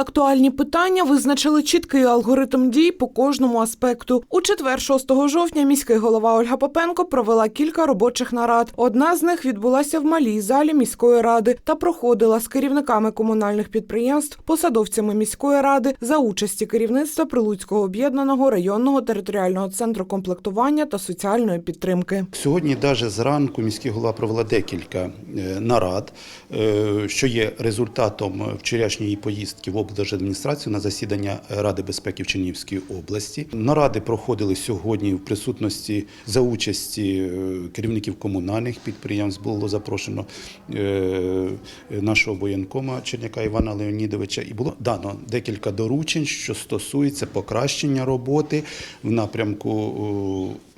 актуальні питання, визначили чіткий алгоритм дій по кожному аспекту. У четвер, 6 жовтня, міський голова Ольга Попенко провела кілька робочих нарад. Одна з них відбулася в малій залі міської ради та проходила з керівниками комунальних підприємств, посадовцями міської ради за участі керівництва Прилуцького об'єднаного районного територіального центру комплектування та соціальної підтримки. Сьогодні, навіть зранку, міський голова провела декілька е, нарад, е, що є результатом вчорашньої поїздки в облдержадміністрацію на засідання Ради безпеки в Чернігівській області. Наради проходили сьогодні в присутності за участі е, керівників комунальних підприємств. Було запрошено е, нашого воєнкома Черняка Івана Леонідовича, і було дано декілька доручень, що стосується покращення роботи в напрямку. е,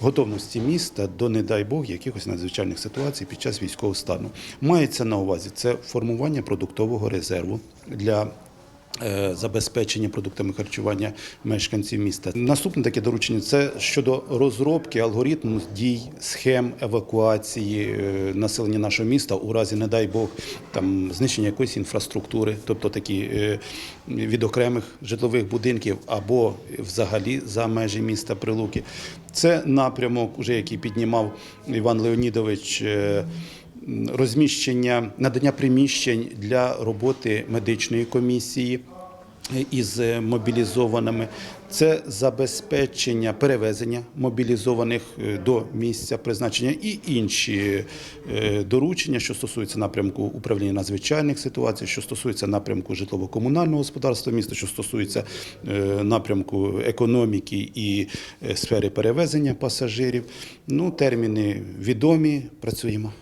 готовності міста до, не дай Бог, якихось надзвичайних ситуацій під час військового стану. Мається на увазі це формування продуктового резерву для. Е, Забезпечення продуктами харчування мешканців міста. Наступне таке доручення це щодо розробки алгоритму дій, схем евакуації е, населення нашого міста у разі, не дай Бог, там знищення якоїсь інфраструктури, тобто такі е, від окремих житлових будинків або взагалі за межі міста Прилуки. Це напрямок, уже який піднімав Іван Леонідович. Розміщення надання приміщень для роботи медичної комісії із мобілізованими, це забезпечення перевезення мобілізованих е, до місця призначення і інші е, доручення, що стосуються напрямку управління надзвичайних ситуацій, що стосується напрямку житлово-комунального господарства міста, що стосується е, напрямку економіки і сфери перевезення пасажирів. Ну, терміни відомі, працюємо.